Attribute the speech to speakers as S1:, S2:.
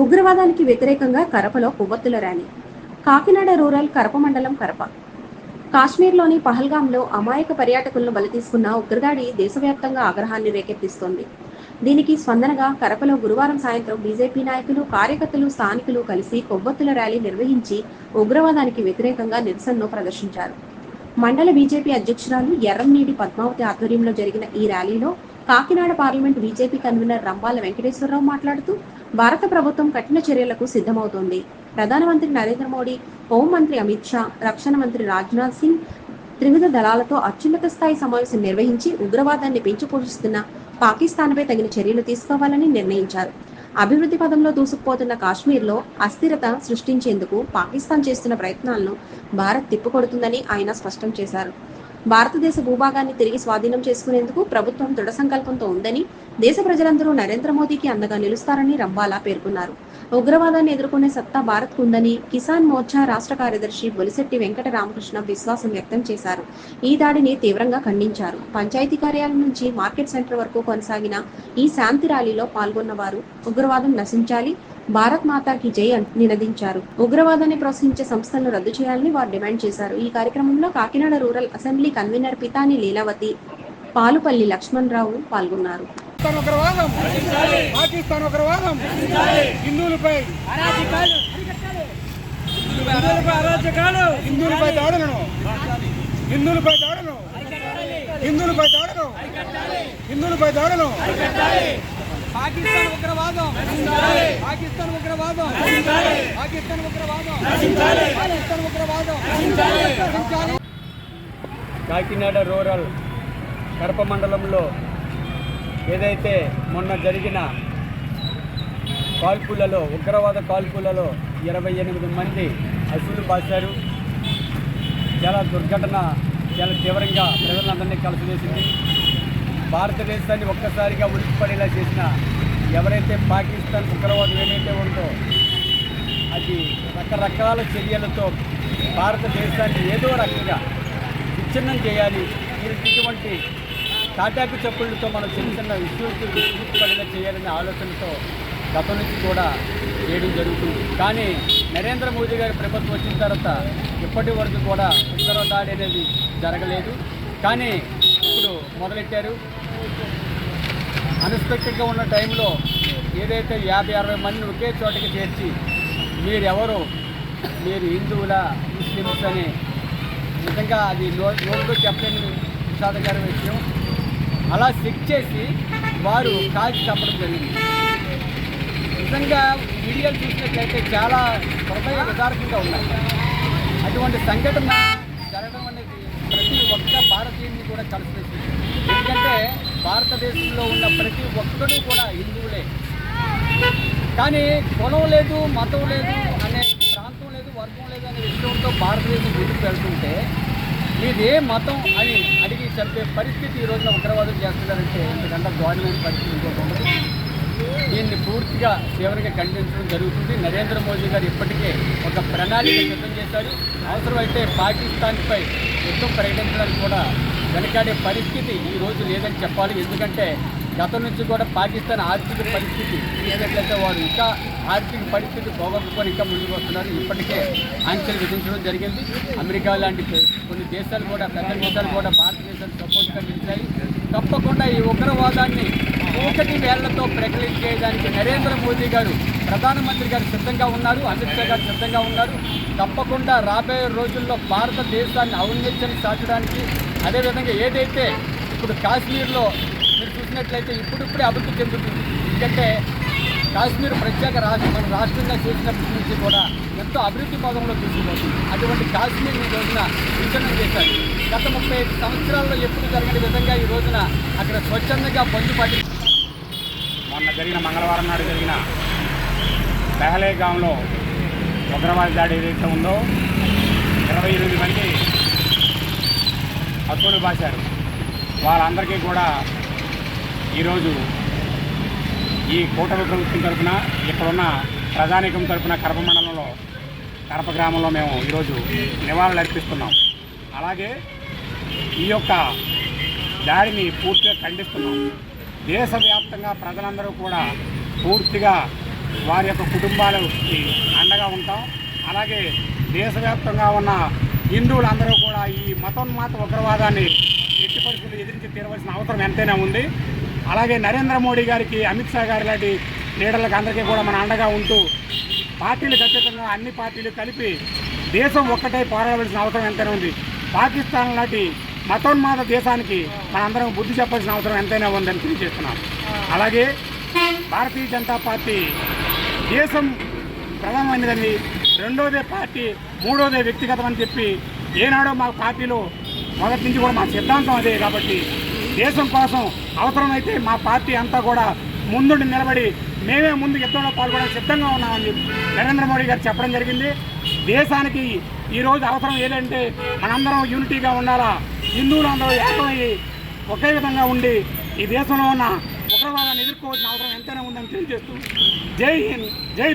S1: ఉగ్రవాదానికి వ్యతిరేకంగా కరపలో కొవ్వొత్తుల ర్యాలీ. కాకినాడ రూరల్ కరప మండలం కరప కాశ్మీర్లోని పహల్గాంలో అమాయక పర్యాటకులను బలితీసుకున్న ఉగ్రదాడి దేశవ్యాప్తంగా ఆగ్రహాన్ని రేకెత్తిస్తోంది. దీనికి స్పందనగా కరపలో గురువారం సాయంత్రం బీజేపీ నాయకులు కార్యకర్తలు స్థానికులు కలిసి కొవ్వొత్తుల ర్యాలీ నిర్వహించి ఉగ్రవాదానికి వ్యతిరేకంగా నిరసనను ప్రదర్శించారు. మండల బీజేపీ అధ్యక్షురాలు ఎర్రంనీడి పద్మావతి ఆధ్వర్యంలో జరిగిన ఈ ర్యాలీలో Kakinada parliament BJP convener Rambala Venkateswararao మాట్లాడుతూ భారత ప్రభుత్వం కఠిన చర్యలకు సిద్ధమవుతోంది. ప్రధానమంత్రి నరేంద్ర మోడీ హోంమంత్రి అమిత్ షా రక్షణ మంత్రి రాజ్నాథ్ సింగ్ త్రివిధ దళాలతో అత్యున్నత స్థాయి సమావేశం నిర్వహించి ఉగ్రవాదాన్ని పెంచి పోషిస్తున్న పాకిస్తాన్పై తగిన చర్యలు తీసుకోవాలని నిర్ణయించారు. అభివృద్ధి పదంలో దూసుకుపోతున్న కాశ్మీర్లో అస్థిరత సృష్టించేందుకు పాకిస్తాన్ చేస్తున్న ప్రయత్నాలను భారత్ తిప్పుకొడుతుందని ఆయన స్పష్టం చేశారు. భారతదేశ భూభాగాన్ని తిరిగి స్వాధీనం చేసుకునేందుకు ప్రభుత్వం దృఢ సంకల్పంతో ఉందని దేశ ప్రజలందరూ నరేంద్ర మోదీకి అండగా నిలుస్తారని రంబాలా పేర్కొన్నారు. ఉగ్రవాదాన్ని ఎదుర్కొనే సత్తా భారత్ ఉందని కిసాన్ మోర్చా రాష్ట్ర కార్యదర్శి బొలిశెట్టి వెంకట రామకృష్ణ విశ్వాసం వ్యక్తం చేశారు. ఈ దాడిని తీవ్రంగా ఖండించారు. పంచాయతీ కార్యాలయం నుంచి మార్కెట్ సెంటర్ వరకు కొనసాగిన ఈ శాంతి ర్యాలీలో పాల్గొన్న వారు ఉగ్రవాదం నశించాలి భారత్ మాతాకి జై నినదించారు. ఉగ్రవాదాన్ని ప్రోత్సహించే సంస్థలను రద్దు చేయాలని వారు డిమాండ్ చేశారు. ఈ కార్యక్రమంలో Kakinada rural assembly convener Pithani Leelavathi Palupalli Lakshman Rao పాల్గొన్నారు.
S2: పాకిస్తాన్ ఉగ్రవాదం. పాకిస్తాన్ ఉగ్రవాదం. హిందువులపై హిందువులపై అరాచకాలు. హిందువులపై దాడులను. హిందువులపై దాడులను. హిందువులపై దాడులు హిందువులపై దాడులు పాకిస్తాన్ ఉగ్రవాదం. పాకిస్తాన్ ఉగ్రవాదం. పాకిస్తాన్ ఉగ్రవాదం. పాకిస్తాన్ ఉగ్రవాదం.
S3: కాకినాడ రూరల్ కడప మండలంలో ఏదైతే మొన్న జరిగిన కాల్పులలో ఉగ్రవాద కాల్పులలో ఇరవై ఎనిమిది మంది అసులు బాశారు చాలా దుర్ఘటన చాలా తీవ్రంగా ప్రజలందరినీ కలిసివేసింది. భారతదేశాన్ని ఒక్కసారిగా ఉలిక్కిపడేలా చేసిన ఎవరైతే పాకిస్తాన్ ఉగ్రవాదం ఏదైతే ఉందో అది రకరకాల చర్యలతో భారతదేశాన్ని ఏదో రకంగా విచ్ఛిన్నం చేయాలి. ఈ- ఇటువంటి తాటాకు చెప్పులతో మనం చిన్న చిన్న ఇష్యూస్ చేయాలనే ఆలోచనతో గతం నుంచి కూడా చేయడం జరుగుతుంది. కానీ నరేంద్ర మోదీ గారి ప్రభుత్వం వచ్చిన తర్వాత ఇప్పటి వరకు కూడా ఉత్తర దాడి అనేది జరగలేదు. కానీ ఇప్పుడు మొదలెట్టారు? అన్ఎక్స్పెక్టెడ్గా ఉన్న టైంలో ఏదైతే యాభై అరవై మందిని ఒకే చోటకి చేర్చి మీరెవరు మీరు హిందువుల ముస్లిమ్స్ అని నిజంగా అది నో- నోటితో చెప్పలేని విషాదకర విషయం. అలా చెక్ చేసి వారు కాల్చి చంపడం జరిగింది. నిజంగా వీడియోలు చూసినట్లయితే చాలా హృదయ విదారకంగా ఉన్నాయి. అటువంటి సంఘటన జరగడం అనేది ప్రతి ఒక్క భారతీయుని కూడా కలిసివేసింది ఎందుకంటే భారతదేశంలో ఉన్న ప్రతి ఒక్కడు కూడా హిందువులే. కానీ కులం లేదు మతం లేదు అనే ప్రాంతం లేదు వర్గం లేదు అనే విషయంతో భారతదేశం ముందుకు వెళ్తుంటే మీది ఏ మతం అని అడిగి చంపే పరిస్థితి ఈ రోజున ఉగ్రవాదులు చేస్తున్నారంటే ఎందుకంటే గవర్నమెంట్ పరిస్థితి ఇంకోటి దీన్ని పూర్తిగా తీవ్రంగా ఖండించడం జరుగుతుంది. నరేంద్ర మోదీ గారు ఇప్పటికే ఒక ప్రణాళిక సిద్ధం చేశారు. అవసరమైతే పాకిస్తాన్పై యుద్ధం ప్రకటించడానికి కూడా వెనకాడే పరిస్థితి ఈ రోజు లేదని చెప్పాలి. ఎందుకంటే గతం నుంచి కూడా పాకిస్తాన్ ఆర్థిక పరిస్థితి ఏదట్లయితే వారు ఇంకా ఆర్థిక పరిస్థితి పోగొట్టుకొని ఇంకా ముందుకు వస్తున్నారు. ఇప్పటికే ఆంక్షలు విధించడం జరిగింది. అమెరికా లాంటి కొన్ని దేశాలు కూడా పెద్ద దేశాలు కూడా భారతదేశాన్ని సపోర్ట్గా నిలిచాయి. తప్పకుండా ఈ ఉగ్రవాదాన్ని ఒకటి వేళ్ళతో ప్రకటించేయడానికి నరేంద్ర మోదీ గారు ప్రధానమంత్రి గారు సిద్ధంగా ఉన్నారు. అమిత్ షా గారు సిద్ధంగా ఉన్నారు. తప్పకుండా రాబోయే రోజుల్లో భారతదేశాన్ని ఔన్నత్యం సాధడానికి అదేవిధంగా ఏదైతే ఇప్పుడు కాశ్మీర్లో చూసినట్లయితే ఇప్పుడిప్పుడే అభివృద్ధి చెందుతుంది. ఎందుకంటే కాశ్మీర్ ప్రత్యేక రాష్ట్రం మన రాష్ట్రంగా చేసినప్పటి నుంచి కూడా ఎంతో అభివృద్ధి పదంలో తీసుకుపోతుంది. అటువంటి కాశ్మీర్ ఈ రోజున విచ్ఛిన్నం చేశారు. గత ముప్పై ఐదు సంవత్సరాల్లో ఎప్పుడు జరగని విధంగా ఈ రోజున అక్కడ స్వచ్ఛందంగా పొందుపడి
S4: మొన్న జరిగిన మంగళవారం నాడు జరిగిన పెహలేగాంలో ఉగ్రవాద దాడి ఏదైతే ఉందో ఇరవై ఎనిమిది మంది హక్కులు బాశారు. వాళ్ళందరికీ కూడా ఈరోజు ఈ కూటమి ప్రభుత్వం తరఫున ఇక్కడున్న ప్రజానీకం తరఫున కడప మండలంలో కడప గ్రామంలో మేము ఈరోజు నివాళులు అర్పిస్తున్నాం. అలాగే ఈ యొక్క దాడిని పూర్తిగా ఖండిస్తున్నాం. దేశవ్యాప్తంగా ప్రజలందరూ కూడా పూర్తిగా వారి యొక్క కుటుంబాలకి అండగా ఉంటాం. అలాగే దేశవ్యాప్తంగా ఉన్న హిందువులందరూ కూడా ఈ మతోన్మాత ఉగ్రవాదాన్ని ఎట్టి పరిస్థితులు ఎదిరించి తీరవలసిన అవసరం ఎంతైనా ఉంది. అలాగే నరేంద్ర మోడీ గారికి అమిత్ షా గారి లాంటి లీడర్లకు అందరికీ కూడా మన అండగా ఉంటూ పార్టీలు ఖచ్చితంగా అన్ని పార్టీలు కలిపి దేశం ఒక్కటే పోరాడవలసిన అవసరం ఎంతైనా ఉంది. పాకిస్తాన్ లాంటి మతోన్మాద దేశానికి మనందరం బుద్ధి చెప్పాల్సిన అవసరం ఎంతైనా ఉందని తెలియజేస్తున్నాం అలాగే భారతీయ జనతా పార్టీ దేశం ప్రధానమైనదని రెండోదే పార్టీ మూడోదే వ్యక్తిగతం అని చెప్పి ఏనాడో మా పార్టీలో మొదటి నుంచి కూడా మా సిద్ధాంతం అదే కాబట్టి దేశం కోసం అవసరమైతే మా పార్టీ అంతా కూడా ముందుండి నిలబడి మేమే ముందు యుద్ధంలో పాల్గొనడానికి సిద్ధంగా ఉన్నామని చెప్పి నరేంద్ర మోడీ గారు చెప్పడం జరిగింది. దేశానికి ఈరోజు అవసరం ఏదంటే మనందరం యూనిటీగా ఉండాలా? హిందువులందరూ ఏకమయ్యి ఒకే విధంగా ఉండి ఈ దేశంలో ఉన్న ఉగ్రవాదాన్ని ఎదుర్కోవాల్సిన అవసరం ఎంతైనా ఉందని తెలియజేస్తూ జై హింద్ జై